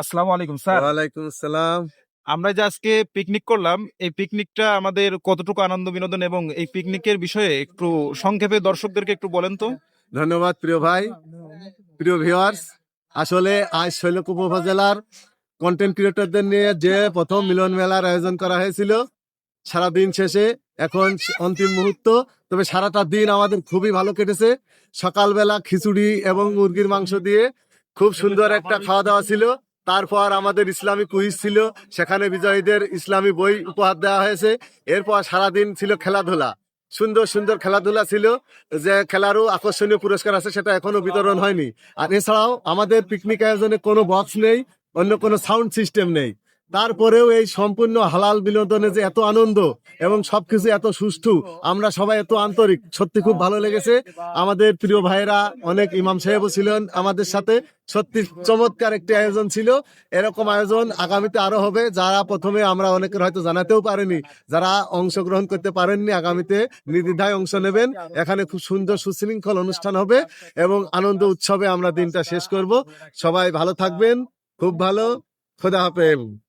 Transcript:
আসসালামু আলাইকুম স্যার। ওয়ালাইকুম আসসালাম। আমরা যে আজকে পিকনিক করলাম এই পিকনিকটা আমাদের কতটুকু আনন্দ বিনোদন এবং এই পিকনিকের বিষয়ে একটু সংক্ষেপে দর্শকদেরকে একটু বলেন তো। ধন্যবাদ প্রিয় ভাই। প্রিয় ভিউয়ার্স আসলে আজ শৈলকুপ উপজেলার কন্টেন্ট ক্রিয়েটরদের নিয়ে যে প্রথম মিলন মেলার আয়োজন করা হয়েছিল সারাদিন শেষে এখন অন্তিম মুহূর্ত। তবে সারাটা দিন আমাদের খুবই ভালো কেটেছে। সকালবেলা খিচুড়ি এবং মুরগির মাংস দিয়ে খুব সুন্দর একটা খাওয়া দাওয়া ছিল। তারপর আমাদের ইসলামী কুইজ ছিল, সেখানে বিজয়ীদের ইসলামী বই উপহার দেওয়া হয়েছে। এরপর সারাদিন ছিল খেলাধুলা। সুন্দর সুন্দর খেলাধুলা ছিল। যে খেলারও আকর্ষণীয় পুরস্কার আছে, সেটা এখনও বিতরণ হয়নি। আর এছাড়াও আমাদের পিকনিক আয়োজনে কোনো বক্স নেই, অন্য কোনো সাউন্ড সিস্টেম নেই। তারপরেও এই সম্পূর্ণ হালাল বিনোদনে যে এত আনন্দ এবং সবকিছু এত সুষ্ঠু, আমরা সবাই এত আন্তরিক। সত্যি খুব ভালো লেগেছে। আমাদের প্রিয় ভাইয়েরা অনেক ইমাম সাহেবও ছিলেন আমাদের সাথে। সত্যি চমৎকার একটি আয়োজন ছিল। এরকম আয়োজন আগামীতে আরও হবে। যারা প্রথমে আমরা অনেকের হয়তো জানাতেও পারেনি, যারা অংশগ্রহণ করতে পারেননি আগামীতে নির্দ্বিধায় অংশ নেবেন। এখানে খুব সুন্দর সুশৃঙ্খল অনুষ্ঠান হবে এবং আনন্দ উৎসবে আমরা দিনটা শেষ করব। সবাই ভালো থাকবেন। খুব ভালো। খোদা হাফেজ।